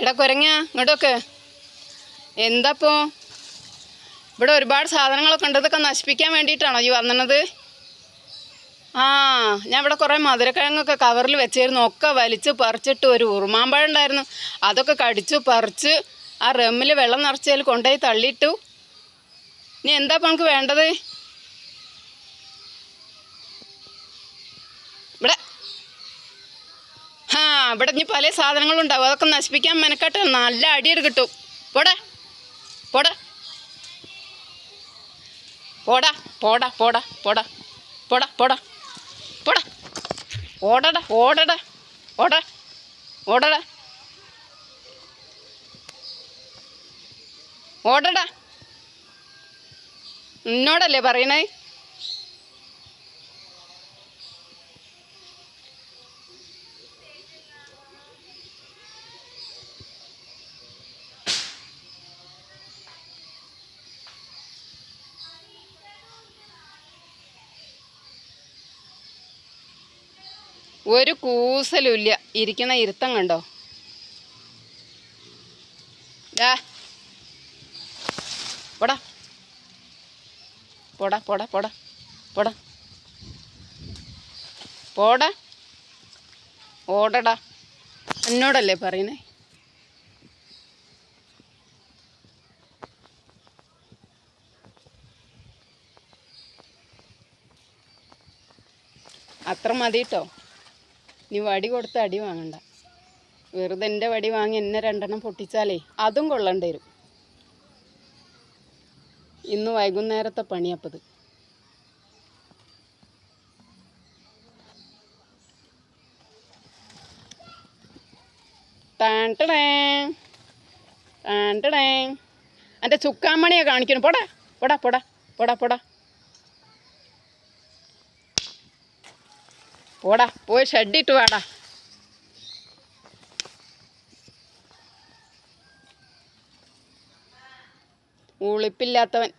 എടാ കുരങ്ങ ഇങ്ങോട്ടൊക്കെ. എന്താപ്പോ? ഇവിടെ ഒരുപാട് സാധനങ്ങളൊക്കെ ഉണ്ട് ഇതൊക്കെ നശിപ്പിക്കാൻ വേണ്ടിയിട്ടാണോ ഈ വന്നണത്? ആ ഞാൻ ഇവിടെ കുറേ മധുരക്കിഴങ്ങൊക്കെ കവറിൽ വെച്ചിരുന്നു ഒക്കെ വലിച്ച് പറിച്ചിട്ട് ഒരു ഉറുമാമ്പഴം ഉണ്ടായിരുന്നു. അതൊക്കെ കടിച്ചു പറിച്ച് ആ റമ്മിൽ വെള്ളം നിറച്ചതിൽ കൊണ്ടുപോയി തള്ളിയിട്ടു. ഇനി എന്താ ഇപ്പം നമുക്ക് വേണ്ടത് ഇവിടെ ആ ഇവിടെ ഇനി പല സാധനങ്ങളും ഉണ്ടാവും. അതൊക്കെ നശിപ്പിക്കാൻ മെനക്കെട്ട് നല്ല അടിയെടു കിട്ടും. പോടെ. പോടെ. പോടാ പോടാ പോടാ പോടാ. പോടാ പോടാ. പോടാ. ഓടടാ ഓടടാ. ഓടാ. ഓടടാ. ഓടടാ. എന്നോടല്ലേ പറയണേ? ഒരു കൂസലുമില്ല ഇരിക്കുന്ന ഇരുത്തം കണ്ടോ? ദാ. പോടാ. പോടാ പോടാ പോടാ പോടാ. ഓടടാ. എന്നോടല്ലേ പറയുന്നേ? അത്ര മതി കേട്ടോ നീ വടി കൊടുത്ത് അടി വാങ്ങണ്ട. വെറുതെ എന്റെ വടി വാങ്ങി എന്നെ രണ്ടെണ്ണം പൊട്ടിച്ചാലേ അതും കൊള്ളേണ്ടി വരും. ഇന്ന് വൈകുന്നേരത്തെ പണിയപ്പത് ടാൻടടേ ടാൻടടേ എന്റെ ചുക്കാമണിയെ കാണിക്കണം. പോടാ പോടാ പോടാ പോടാ പോടാ. പോടാ പോയി ഷെഡിട്ട് വാടാ. ഉളിപ്പില്ലാത്തവൻ.